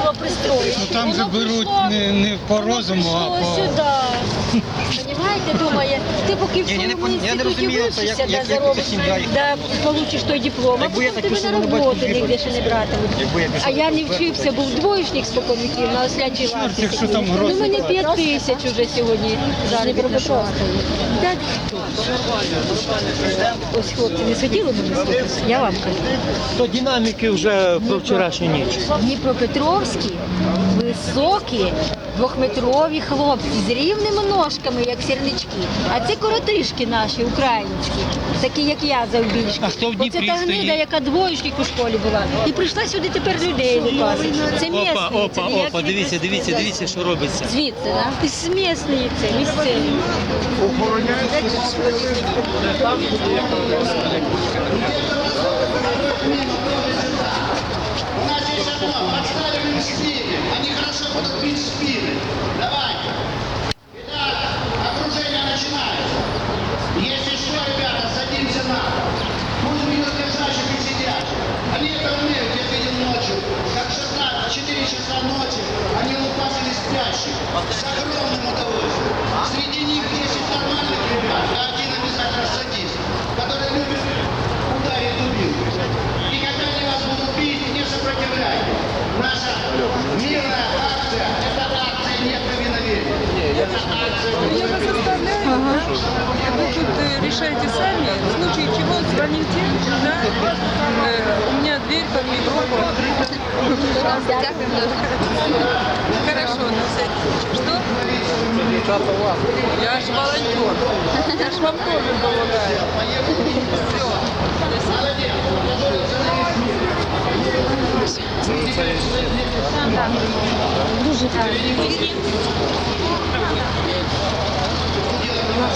було пристроїти. Ну там же беруть не, не по розуму, а по. сюди. Понимаете, думає, ти поки в цьому інституті вивчишся, да, заробиш, да, получиш той диплом, а потім тебе на роботи нігде ще не братимуть. А я не вчився, був двоєчник споконників на ослячій лавці. Ну, мені п'ять тисяч уже сьогодні заробітна шока. Да, Ось хлопці не сиділи, я вам кажу. То динаміки вже про вчорашню ніч. Дніпропетровські, високі, двохметрові хлопці з рівними ножками, як сірнички. А це коротишки наші, українські, такі як я завбільшки. А хто в Дніпрі Оце та гнида, яка двоєчник у школі була. І прийшла сюди тепер людей лупасить. Це Опа, опа, це опа, дивіться, дивіться, дивіться, що робиться. Звідси, да? Із місної це, місцеві. Значит, 16, 4 часа ночи они лупасили спящих. С огромным удовольствием. Среди них 10 нормальных ребят, и один обязательно садист, который любит ударить дубинкой. И когда они вас будут бить, не сопротивляйтесь. Наша мирная акция – это акция неповиновения. Это акция Я вас оставляю. Вы тут э, решайте сами. В случае чего звоните. Да? Э, у меня дверь под Хорошо, всякий. Что? Я ж волонтер. Я ж вам тоже помогаю. Все. Дуже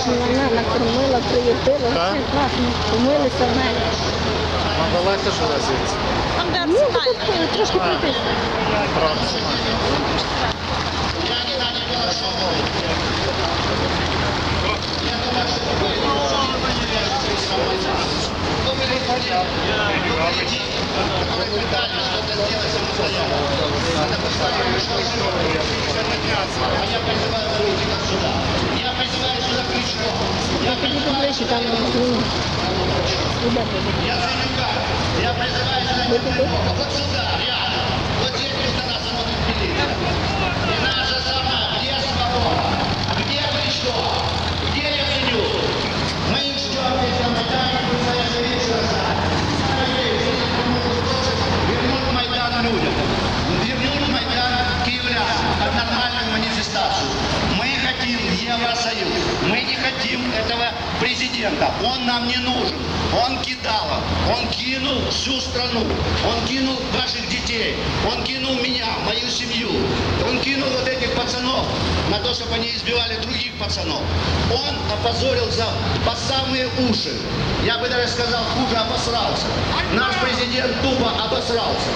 Вона накормила, приютила, все класно, помилися в мене. Далеко ж лазить. Ну, тут трошки прийти. Я призываю сюда Кличко. Я Ближче, там ну, ребята. Я Зеленюка. Я призываю сюда Теплякова. Вот сюда, рядом. Вот здесь вместо нас смотрит милиция. И наша сама, где свобода? Где Кличко? Где Яценюк? Мы их ждем здесь на Майдане, пусть стоят вечера Вернуть Майдан людям. Вернуть Майдан киевлянам как нормальную манифестацию. Мы хотим Евросоюз. Мы не хотим этого президента. Он нам не нужен. Он кидал. Он кинул всю страну. Он кинул ваших детей. Он кинул меня, мою семью. Он кинул вот этих пацанов на то, чтобы они избивали других пацанов. Он опозорился по самые уши. Я бы даже сказал, хуже обосрался. Наш президент тупо обосрался.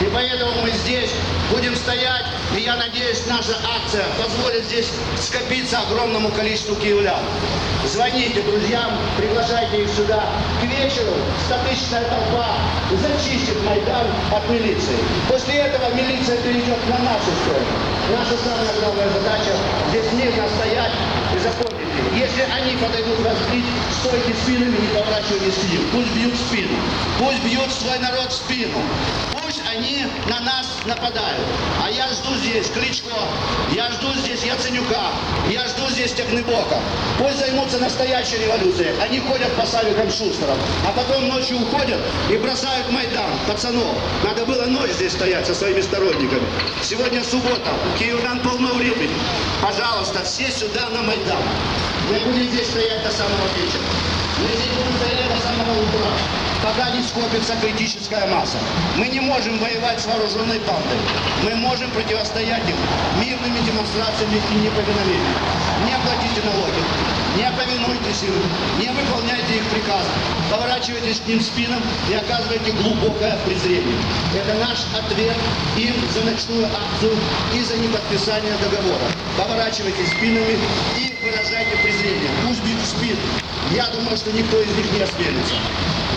И поэтому мы здесь будем стоять, и я надеюсь, наша акция позволит здесь скопиться огромному количеству киевлян. Звоните друзьям, приглашайте их сюда. К вечеру стотысячная толпа зачистит Майдан от милиции. После этого милиция перейдет на нашу сторону. Наша самая главная задача здесь мирно стоять и запомните, если они подойдут вас бить, стойте спинами, не поворачивайтесь к ним. Пусть бьют спину. Пусть бьют свой народ в спину. Они на нас нападают. А я жду здесь Кличко, я жду здесь Яценюка, я жду здесь Технебока. Пусть займутся настоящей революцией. Они ходят по Савикам Шустерам, а потом ночью уходят и бросают Майдан, пацанов. Надо было ночь здесь стоять со своими сторонниками. Сегодня суббота, киевлян полно времени. Пожалуйста, все сюда на Майдан. Мы будем здесь стоять до самого вечера. Мы здесь будем стоять до самого утра, пока не скопится критическая масса. Мы не можем воевать с вооруженной бандой. Мы можем противостоять им мирными демонстрациями и неповиновением. Не платите налоги, не повинуйтесь им, не выполняйте их приказы, поворачивайтесь к ним спинам и оказывайте глубокое презрение. Это наш ответ им за ночную акцию и за неподписание договора. Поворачивайтесь спинами и выражайте презрение. Пусть бьют в спину. Я думаю, что никто из них не осмелится.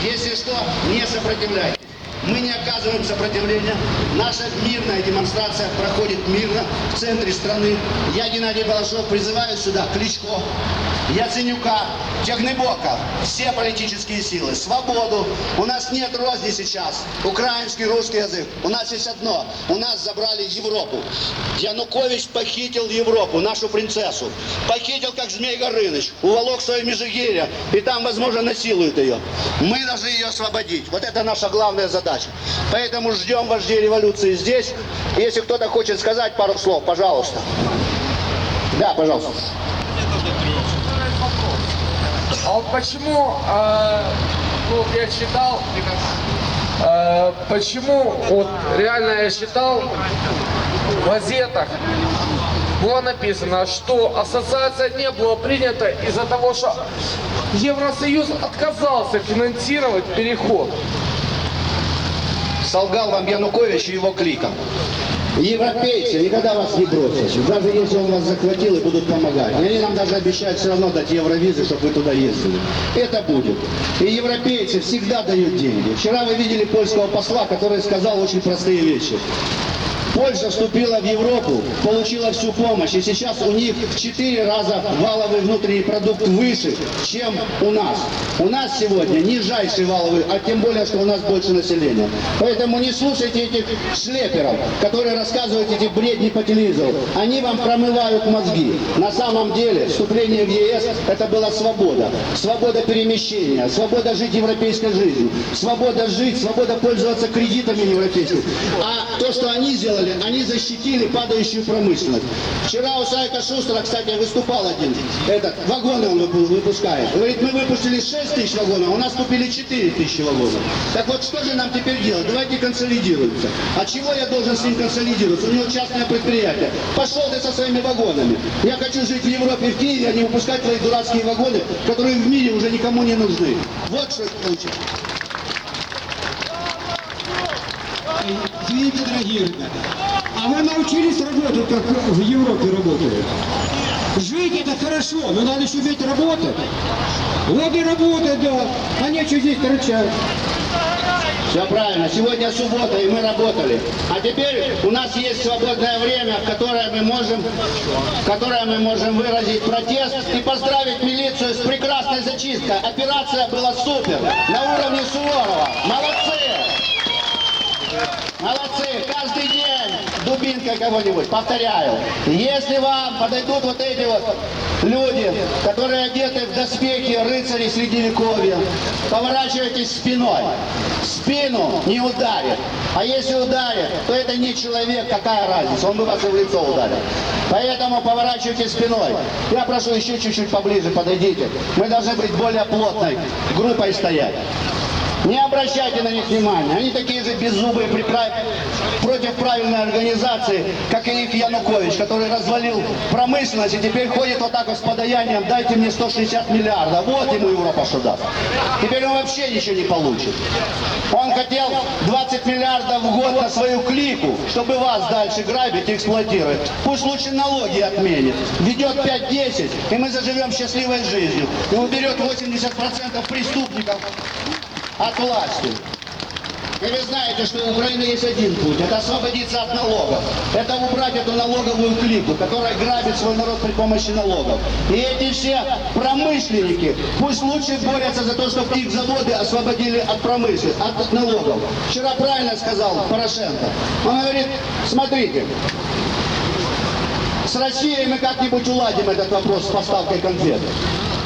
Если что, не сопротивляйтесь. Мы не оказываем сопротивления. Наша мирная демонстрация проходит мирно в центре страны. Я, Геннадий Балашов, призываю сюда Кличко, Яценюка, Тягнебока, все политические силы, свободу. У нас нет розни сейчас, украинский, русский язык. У нас есть одно, у нас забрали Европу. Янукович похитил Европу, нашу принцессу. Похитил, как Змей Горыныч, уволок свое Межигирье, и там, возможно, насилуют ее. Мы должны ее освободить. Вот это наша главная задача. Поэтому ждем вождей революции здесь. Если кто-то хочет сказать пару слов, пожалуйста. Да, пожалуйста. А вот почему, э, ну, я читал, э, почему, вот реально я читал в газетах, было написано, что ассоциация не была принята из-за того, что Евросоюз отказался финансировать переход. Солгал вам Янукович и его кликом. Европейцы никогда вас не бросят, даже если он вас захватил и будут помогать. И они нам даже обещают все равно дать евровизы, чтобы вы туда ездили. Это будет. И европейцы всегда дают деньги. Вчера вы видели польского посла, который сказал очень простые вещи. Польша вступила в Европу, получила всю помощь, и сейчас у них в 4 раза валовый внутренний продукт выше, чем у нас. У нас сегодня нижайший валовый, а тем более, что у нас больше населения. Поэтому не слушайте этих шлеперов, которые рассказывают эти бредни по телевизору. Они вам промывают мозги. На самом деле вступление в ЕС это была свобода. Свобода перемещения, свобода жить европейской жизнью, свобода жить, свобода пользоваться кредитами европейскими. А то, что они сделали, они защитили падающую промышленность. Вчера у Сайка Шустера, кстати, выступал один. Этот, вагоны он выпу- выпускает. Говорит, мы выпустили 6 тысяч вагонов, а у нас купили 4 тысячи вагонов. Так вот, что же нам теперь делать? Давайте консолидируемся. А чего я должен с ним консолидироваться? У него частное предприятие. Пошел ты со своими вагонами. Я хочу жить в Европе, в Киеве, а не выпускать твои дурацкие вагоны, которые в мире уже никому не нужны. Вот что это получится. Извините, дорогие ребята, а вы научились работать, как в Европе работают? Жить это хорошо, но надо еще уметь работать. Вот и работать, да, а нечего здесь торчать. Все правильно. Сегодня суббота, и мы работали. А теперь у нас есть свободное время, в которое мы можем, в которое мы можем выразить протест и поздравить милицию с прекрасной зачисткой. Операция была супер, на уровне Суворова. Молодцы! Молодцы! Каждый день дубинкой кого-нибудь. Повторяю. Если вам подойдут вот эти вот люди, которые одеты в доспехи рыцарей средневековья, поворачивайтесь спиной. Спину не ударит. А если ударит, то это не человек, какая разница, он бы вас и в лицо ударил. Поэтому поворачивайте спиной. Я прошу еще чуть-чуть поближе подойдите. Мы должны быть более плотной группой стоять. Не обращайте на них внимания. Они такие же беззубые припра- против правильной организации, как и их Янукович, который развалил промышленность и теперь ходит вот так вот с подаянием, дайте мне 160 миллиардов. Вот ему Европа что даст. Теперь он вообще ничего не получит. Он хотел 20 миллиардов в год на свою клику, чтобы вас дальше грабить и эксплуатировать. Пусть лучше налоги отменит. Ведет 5-10, и мы заживем счастливой жизнью. И уберет 80% преступников от власти. И вы знаете, что у Украины есть один путь. Это освободиться от налогов. Это убрать эту налоговую клику, которая грабит свой народ при помощи налогов. И эти все промышленники пусть лучше борются за то, чтобы их заводы освободили от промышленности, от налогов. Вчера правильно сказал Порошенко. Он говорит, смотрите, с Россией мы как-нибудь уладим этот вопрос с поставкой конфет.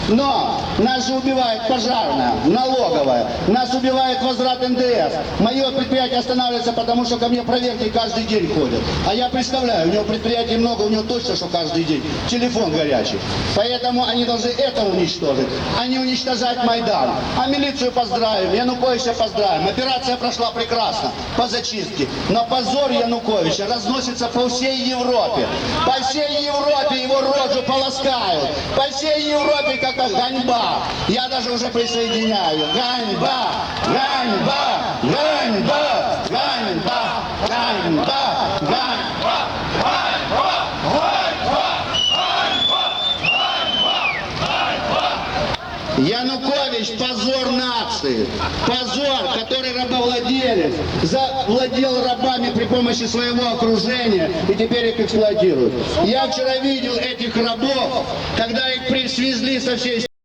Но нас же убивает пожарная, налоговая, нас убивает возврат НДС. Мое предприятие останавливается, потому что ко мне проверки каждый день ходят. А я представляю, у него предприятий много, у него точно, что каждый день. Телефон горячий. Поэтому они должны это уничтожить, а не уничтожать Майдан. А милицию поздравим, Януковича поздравим. Операция прошла прекрасно, по зачистке. Но позор Януковича разносится по всей Европе. По всей Европе его рожу полоскают. По всей Европе как ганьба. Я даже уже присоединяю. Ганьба, ганьба, ганьба, ганьба, ганьба, ганьба. Янукович позор нации. Позор, который рабовладелец, завладел рабами при помощи своего окружения и теперь их эксплуатирует. Я вчера видел этих рабов, когда их свезли со всей